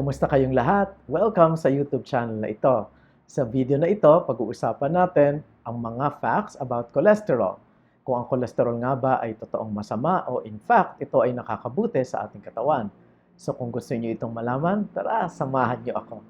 Kumusta kayong lahat? Welcome sa YouTube channel na ito. Sa video na ito, pag-uusapan natin ang mga facts about cholesterol. Kung ang cholesterol nga ba ay totoong masama o in fact, ito ay nakakabuti sa ating katawan. So kung gusto niyo itong malaman, tara, samahan niyo ako.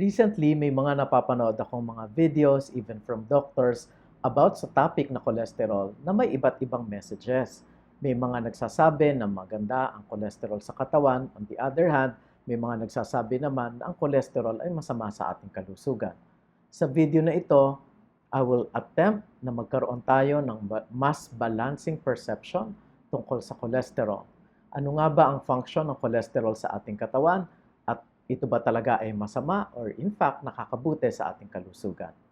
Recently, may mga napapanood akong mga videos, even from doctors, about sa topic na cholesterol na may iba't ibang messages. May mga nagsasabi na maganda ang cholesterol sa katawan. On the other hand, may mga nagsasabi naman na ang cholesterol ay masama sa ating kalusugan. Sa video na ito, I will attempt na magkaroon tayo ng mas balancing perception tungkol sa cholesterol. Ano nga ba ang function ng cholesterol sa ating katawan at ito ba talaga ay masama or in fact nakakabuti sa ating kalusugan?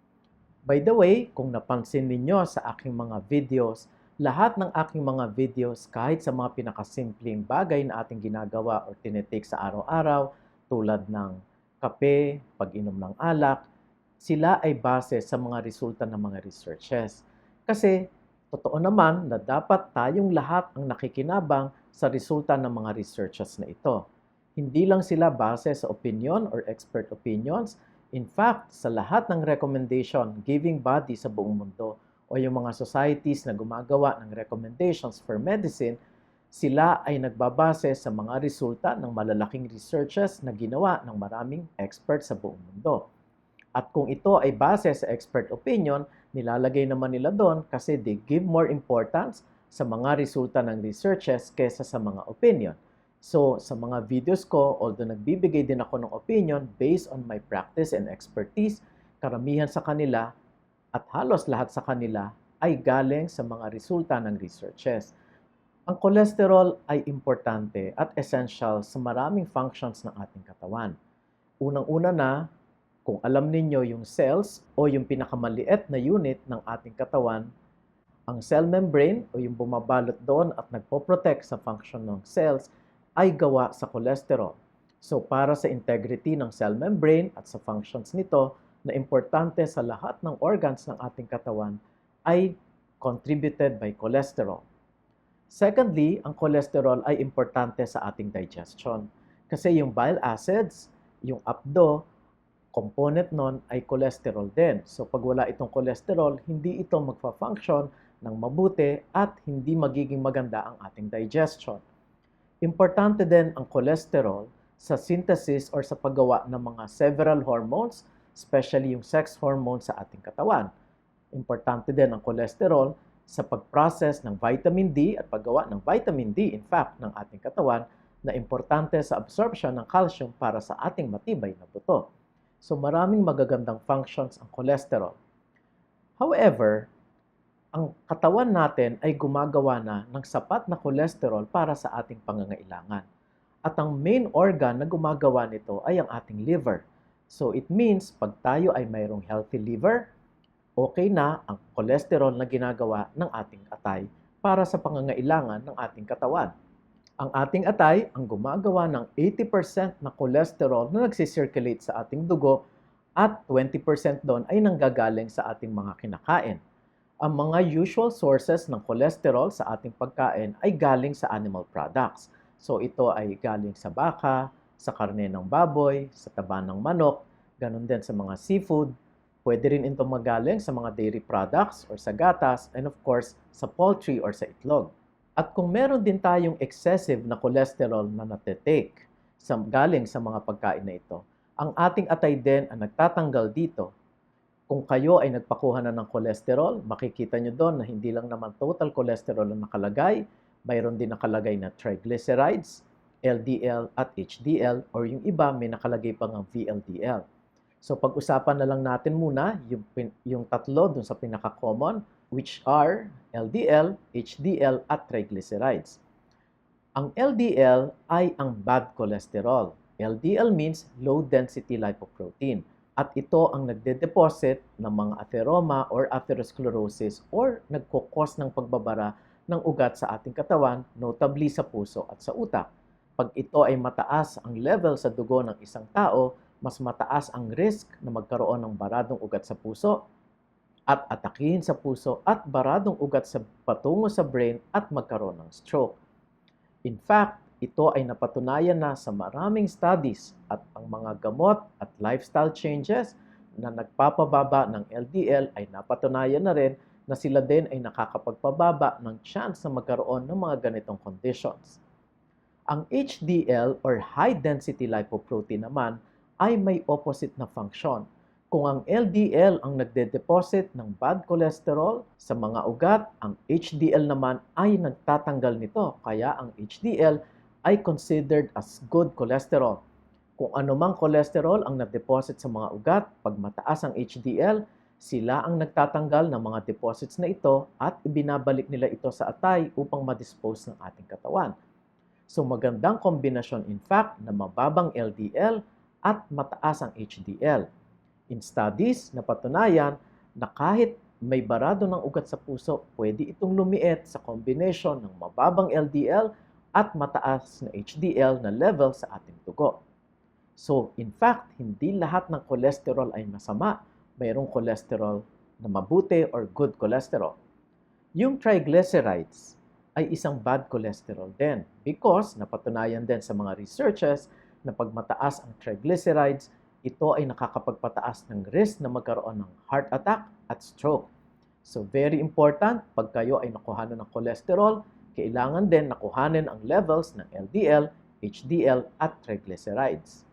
By the way, kung napansin ninyo sa aking mga videos, lahat ng aking mga videos kahit sa mga pinakasimpleng bagay na ating ginagawa or tinitake sa araw-araw tulad ng kape, pag-inom ng alak, sila ay base sa mga resulta ng mga researches. Kasi totoo naman na dapat tayong lahat ang nakikinabang sa resulta ng mga researches na ito. Hindi lang sila base sa opinion or expert opinions. In fact, sa lahat ng recommendation giving body sa buong mundo o yung mga societies na gumagawa ng recommendations for medicine, sila ay nagbabase sa mga resulta ng malalaking researches na ginawa ng maraming experts sa buong mundo. At kung ito ay base sa expert opinion, nilalagay naman nila doon kasi they give more importance sa mga resulta ng researches kesa sa mga opinion. So, sa mga videos ko, although nagbibigay din ako ng opinion based on my practice and expertise, karamihan sa kanila at halos lahat sa kanila ay galing sa mga resulta ng researches. Ang cholesterol ay importante at essential sa maraming functions ng ating katawan. Unang-una na, kung alam ninyo yung cells o yung pinakamaliit na unit ng ating katawan, ang cell membrane o yung bumabalot doon at nagpo-protect sa function ng cells ay gawa sa cholesterol. So para sa integrity ng cell membrane at sa functions nito na importante sa lahat ng organs ng ating katawan ay contributed by cholesterol. Secondly, ang cholesterol ay importante sa ating digestion kasi yung bile acids, yung apdo, component nun ay cholesterol din. So pag wala itong cholesterol, hindi ito magfa-function ng mabuti at hindi magiging maganda ang ating digestion. Importante din ang cholesterol sa synthesis or sa paggawa ng mga several hormones, especially yung sex hormone sa ating katawan. Importante din ang cholesterol sa pag-process ng vitamin D at paggawa ng vitamin D, in fact, ng ating katawan na importante sa absorption ng calcium para sa ating matibay na buto. So maraming magagandang functions ang cholesterol. However, ang katawan natin ay gumagawa na ng sapat na cholesterol para sa ating pangangailangan. At ang main organ na gumagawa nito ay ang ating liver. So it means pag tayo ay mayroong healthy liver, okay na ang cholesterol na ginagawa ng ating atay para sa pangangailangan ng ating katawan. Ang ating atay ang gumagawa ng 80% na cholesterol na nagsisirculate sa ating dugo at 20% doon ay nanggagaling sa ating mga kinakain. Ang mga usual sources ng cholesterol sa ating pagkain ay galing sa animal products. So ito ay galing sa baka, sa karne ng baboy, sa taba ng manok, ganun din sa mga seafood. Pwede rin ito magaling sa mga dairy products or sa gatas, and of course, sa poultry or sa itlog. At kung meron din tayong excessive na cholesterol na natetake sa, galing sa mga pagkain na ito, ang ating atay din ang nagtatanggal dito. Kung kayo ay nagpakuha na ng cholesterol, makikita nyo doon na hindi lang naman total cholesterol ang nakalagay, mayroon din nakalagay na triglycerides, LDL at HDL, or yung iba may nakalagay pa ng VLDL. So pag-usapan na lang natin muna yung, yung tatlo dun sa pinaka-common, which are LDL, HDL, at triglycerides. Ang LDL ay ang bad cholesterol. LDL means low density lipoprotein. At ito ang nagde-deposit ng mga atheroma or atherosclerosis or nagkukos ng pagbabara ng ugat sa ating katawan, notably sa puso at sa utak. Pag ito ay mataas ang level sa dugo ng isang tao, mas mataas ang risk na magkaroon ng baradong ugat sa puso, at atakihin sa puso at baradong ugat sa patungo sa brain at magkaroon ng stroke. In fact, ito ay napatunayan na sa maraming studies at ang mga gamot at lifestyle changes na nagpapababa ng LDL ay napatunayan na rin na sila din ay nakakapagpababa ng chance na magkaroon ng mga ganitong conditions. Ang HDL or high density lipoprotein naman ay may opposite na function. Kung ang LDL ang nagde-deposit ng bad cholesterol sa mga ugat, ang HDL naman ay nagtatanggal nito. Kaya ang HDL ay considered as good cholesterol. Kung anumang cholesterol ang na-deposit sa mga ugat, pag mataas ang HDL, sila ang nagtatanggal ng mga deposits na ito at ibinabalik nila ito sa atay upang ma-dispose ng ating katawan. So magandang kombinasyon in fact na mababang LDL at mataas ang HDL. In studies, napatunayan na kahit may barado ng ugat sa puso, pwede itong lumiit sa combination ng mababang LDL at mataas na HDL na level sa ating dugo. So, in fact, hindi lahat ng cholesterol ay masama. Mayroong cholesterol na mabuti or good cholesterol. Yung triglycerides ay isang bad cholesterol din because napatunayan din sa mga researches na pag mataas ang triglycerides, ito ay nakakapagpataas ng risk na magkaroon ng heart attack at stroke. So very important, pag kayo ay nakuhanan ng cholesterol, kailangan din nakuhanin ang levels ng LDL, HDL at triglycerides.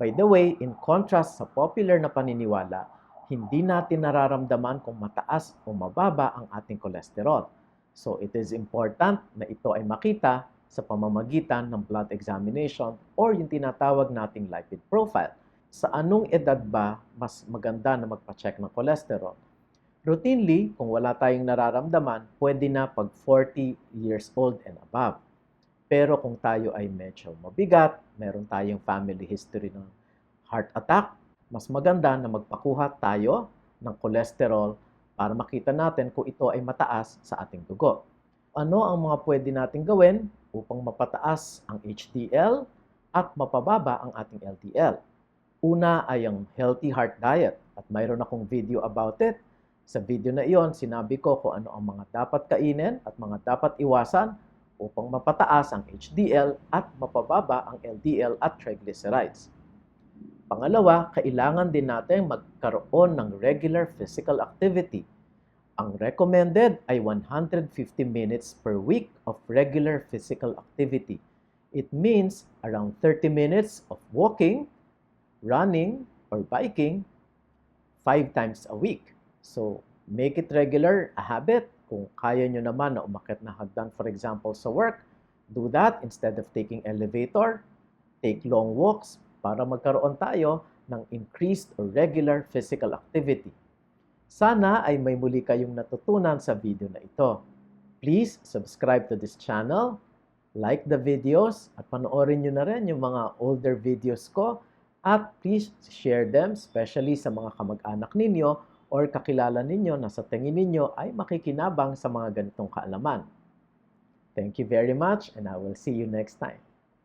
By the way, in contrast sa popular na paniniwala, hindi natin nararamdaman kung mataas o mababa ang ating cholesterol. So it is important na ito ay makita sa pamamagitan ng blood examination or yung tinatawag nating lipid profile. Sa anong edad ba mas maganda na magpa-check ng cholesterol? Routinely, kung wala tayong nararamdaman, pwede na pag 40 years old and above. Pero kung tayo ay medyo mabigat, meron tayong family history ng heart attack, mas maganda na magpakuha tayo ng cholesterol para makita natin kung ito ay mataas sa ating dugo. Ano ang mga pwede nating gawin upang mapataas ang HDL at mapababa ang ating LDL? Una ay ang healthy heart diet at mayroon akong video about it. Sa video na iyon, sinabi ko kung ano ang mga dapat kainin at mga dapat iwasan upang mapataas ang HDL at mapababa ang LDL at triglycerides. Pangalawa, kailangan din natin magkaroon ng regular physical activity. Ang recommended ay 150 minutes per week of regular physical activity. It means around 30 minutes of walking, running, or biking five times a week. So, make it regular, a habit. Kung kaya nyo naman na umakit na hagdan, for example, sa work, do that instead of taking elevator. Take long walks para magkaroon tayo ng increased or regular physical activity. Sana ay may muli kayong natutunan sa video na ito. Please subscribe to this channel, like the videos, at panoorin nyo na rin yung mga older videos ko at please share them, especially sa mga kamag-anak ninyo or kakilala ninyo na sa tingin ninyo ay makikinabang sa mga ganitong kaalaman. Thank you very much and I will see you next time.